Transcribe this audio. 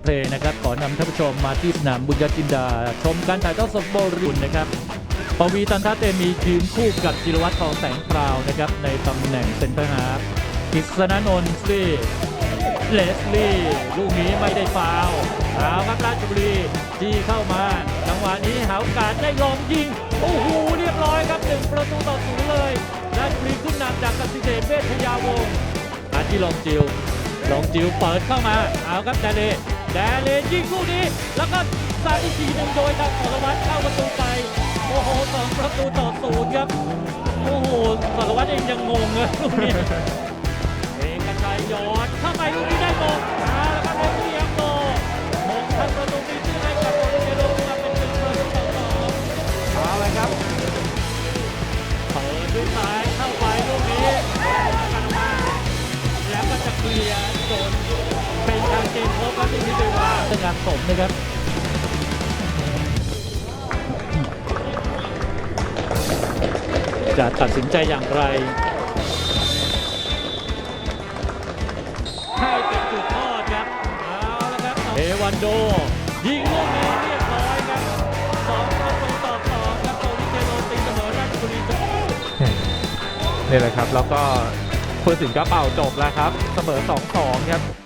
เพลย์นะครับ ขอนำท่านผู้ชมมาที่สนามบุญญจินดา ชมการถ่ายทอดสดบอลลูนนะครับปวีตันทะเตมียืนคู่กับจิรวัตรทองแสงพราวนะครับ ในตำแหน่งเซนเตอร์ฮาร์ฟกิษณนนท์ซีเลสลี่ลูกนี้ไม่ได้ฟาวเอาครับราชบุรีที่เข้ามา จังหวะนี้หาโอกาสได้ลองยิง โอ้โห เรียบร้อยครับหนึ่งประตูต่อศูนย์เลยราชบุรีขึ้นนำจากกสิเดชเวชยาวงศ์อาที่ลองจิวลองจิวเปิดเข้ามา เอาครับแดเล แดเลนยิงลูกนี้ แล้วก็สาดอีกทีหนึ่งโดยทางสารวัตรเข้าประตูไป โอ้โหสองประตูต่อศูนย์ครับ โอ้โหสารวัตรเองยังงงเลยลูกนี้เอกชัยหยอดเข้าไปลูกนี้ได้มงเอาละครับเอ็มพีเอ็มโมมงทำประตูนี้ขึ้นให้กับโปรตุเกสมาเป็นหนึ่งประตูต่อสองเอาเลยครับเปิดด้วยซ้ายเข้าไปลูกนี้กันมาแล้วก็จะเคลียร์ เป็นการสมนะครับจะตัดสินใจอย่างไรให้เป็นจุดโทษครับเอาละครับเอวันโด ยิงลูกนี้เรียบร้อยครับสองประตูต่อสองครับโตนิเจโรตีเสมอราชบุรีจบนี่แหละครับ แล้วก็ผู้ตัดสินก็เป่าจบแล้วครับ เสมอ2-2ครับ